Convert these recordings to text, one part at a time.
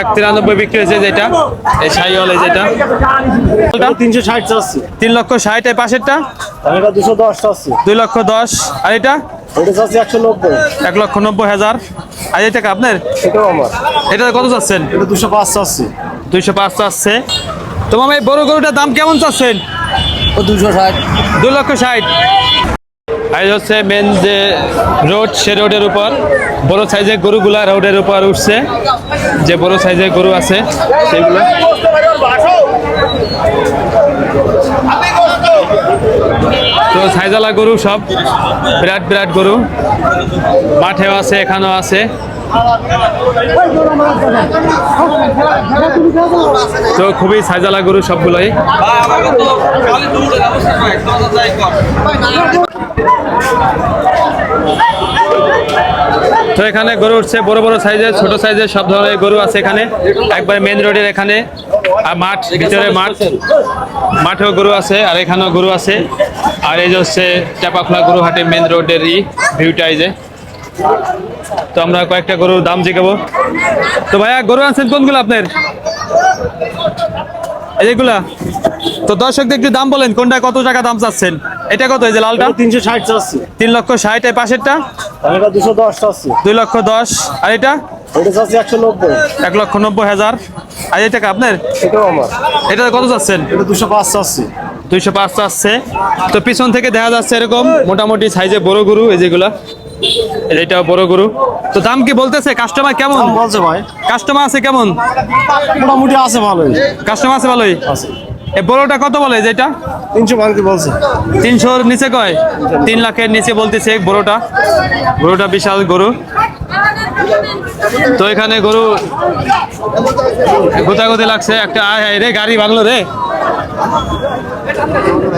এক তিরানব্বই বিক্রি হয়েছে যেটা। এই শাহি হলে যেটা। তিনশো ষাট চাচ্ছি। তিন লক্ষ ষাট এই পাশেরটা? দুশো দশ চাচ্ছি। দুই লক্ষ দশ। আর এটা? এক লক্ষ নব্বই হাজার। আর এই টাকা আপনার? এটাও আমার। এটা কত চাচ্ছেন? এটা দুশো পাঁচ চাচ্ছি। দুইশো পাঁচ চাচ্ছে। তোমার এই বড় গরুটার দাম কেমন চাচ্ছেন? ও দুশো ষাট। দুই লক্ষ ষাট। আর হচ্ছে মেন যে রোড সে রোডের উপর। বড় সাইজের গরুগুলা রোডের উপর উঠছে। যে বড় সাইজের গরু আছে সেগুলো তো সাইজালা গরু সব, বিরাট বিরাট গরু। মাঠেও আছে, এখানেও আছে। তো খুবই সাইজালা গরু সবগুলোই। তো এখানে গরু উঠছে, বড় বড় সাইজের, ছোট সাইজের, সব ধরনের গরু আছে এখানে। একবার মেন রোডের এখানে। আর মাঠ, ভিতরে মাঠ। মাঠেও গরু আছে, আর এখানেও গরু আছে। আর এই যে হচ্ছে চাপাখোলা গরু হাটে মেন রোডের ই ভিউটা এই যে। তো আমরা কয়েকটা গরুর দাম জিগাবো। তো ভাইয়া, গরু আনছেন কোনগুলো আপনার? এই যেগুলা তো দর্শকদের একটু দাম বলেন, কোনটা কত টাকা দাম চাচ্ছেন? এটা কত এই যে লালটা? তিনশো ষাট চাচ্ছি। তিন লক্ষ ষাট এই পাশেরটা? এটা দুশো দশ চাচ্ছি। দুই লক্ষ দশ আর এটা? এটা চাচ্ছি একশো নব্বই। এক লক্ষ নব্বই হাজার। আর এই টাকা আপনার? এটাও আমার। এটা কত চাচ্ছেন? এটা দুশো পাঁচ চাচ্ছি। দুইশো পাঁচ চাচ্ছে। তো পিছন থেকে দেখা যাচ্ছে এরকম মোটামুটি সাইজে বড় গরু এই যেগুলা। এটাও বড় গরু। তো দাম কি বলতেছে? কাস্টমার কেমন? বলছে ভাই। কাস্টমার আছে কেমন? মোটামুটি আছে ভালোই। কাস্টমার আছে ভালোই? আছে। এই বড়টা কত বলে যেটা তিনশো ভাঙতে বলছে। তিনশোর নিচে কয়? তিন লাখের নিচে বলতেছে বড়টা বিশাল গরু। তো এখানে গরু গোতাগতি লাগছে। একটা আয় হায় রে গাড়ি ভাঙলো রে।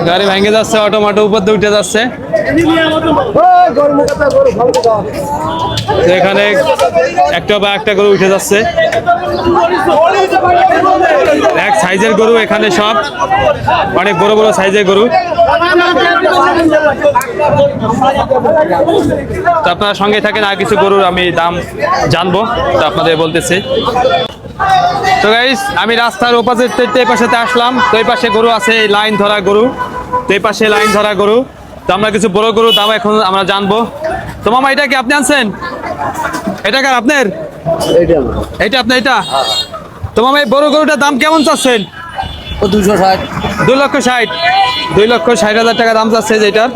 গাড়ি ভেঙে যাচ্ছে অটোমাটো উপর দিয়ে উঠে যাচ্ছে। এখানে একটা বা একটা গরু উঠে যাচ্ছে। এক সাইজের গরু এখানে সব। অনেক বড় বড় সাইজের গরু। তো আপনারা সঙ্গে থাকেন, আর কিছু গরুর আমি দাম জানব। তো আপনাদের বলতেছি। তো গাইস আমি রাস্তার ওপাশে এই পাশেতে আসলাম। তো এই পাশে গরু আছে এই লাইন ধরা গরু। তো এই পাশে লাইন ধরা গরু। তো আমরা কিছু বড় গরু দাম এখন আমরা জানব। তো মামা এটা কি আপনি আনছেন? এটা কার আপনার? এটা আপনার এটা তো মামা এই বড় গরুটার দাম কেমন চাচ্ছেন? ও দুশো ষাট। দুই লক্ষ ষাট। দুই লক্ষ ষাট হাজার টাকা দাম চাচ্ছে যেটার।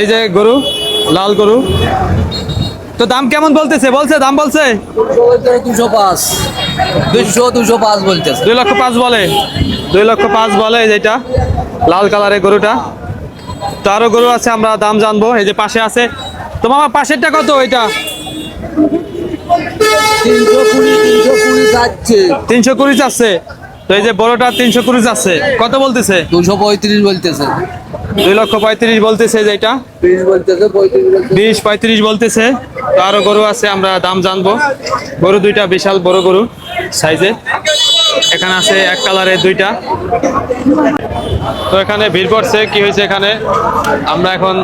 এই যে গরু লাল গরু। তো দাম কেমন বলতেছে? বলছে দাম বলছে? দুশো পাঁচ। দুশো দুশো পাঁচ বলতেছে। দুই লক্ষ পাঁচ বলে। দুই লক্ষ পাঁচ বলে যেটা লাল কালারের গরুটা। তো আরও গরু আছে আমরা দাম জানব। এই যে পাশে আছে। তো মামা পাশেরটা কত এটা তিনশো কুড়ি যাচ্ছে। চাচ্ছে তো এই যে বড়টা তিনশো কুড়ি চাচ্ছে কত বলতেছে? দুশো পঁয়ত্রিশ বলতেছে। দুই লক্ষ পঁয়ত্রিশ বলতেছে যেটা বিশ পঁয়ত্রিশ বলতেছে। তো আরও গরু আছে, আমরা দাম জানব। গরু দুইটা, বিশাল বড় গরু সাইজে এখানে আছে এক কালারের দুইটা। তো এখানে ভিড় পড়ছে কি হয়েছে এখানে? আমরা এখন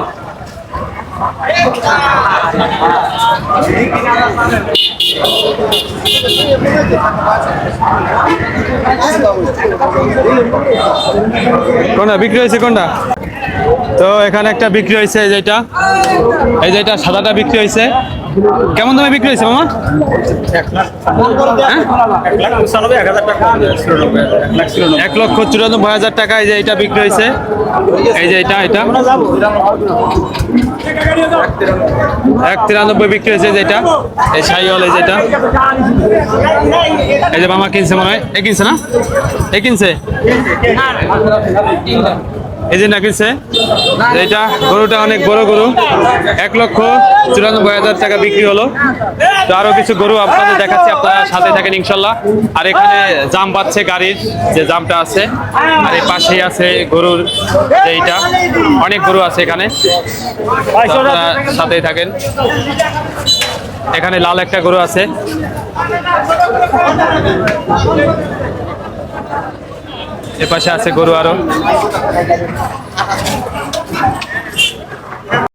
কোনটা বিক্রি হয়েছে কোনটা? তো এখানে একটা বিক্রি হয়েছে, এই যেটা এই যেটা সাদাটা বিক্রি হয়েছে। কেমন দামে বিক্রি হয়েছে, মামা? হ্যাঁ? এক লক্ষ চুরানব্বই হাজার টাকা, এই যে এটা বিক্রি হয়েছে। এই যে এটা এটা। এক তিরানব্বই বিক্রি হয়েছে যেটা এই সাইওয়াল এই যেটা এই যে মামা কিনছে মনে হয়। এ কিনছে না? এ কিনছে? এই যে না কিনছে এইটা গরুটা অনেক বড় গরু। এক লক্ষ চুরানব্বই হাজার টাকা বিক্রি হলো। তো আরও কিছু গরু আপনাদের দেখাচ্ছি, আপনারা সাথে থাকেন ইনশাল্লাহ। আর এখানে জাম পাচ্ছে গাড়ির, যে জামটা আছে। আর এই পাশেই আছে গরুর এইটা। অনেক গরু আছে এখানে। আপনারা সাথেই থাকেন। এখানে লাল একটা গরু আছে। এ পাশে আছে গরু আরও।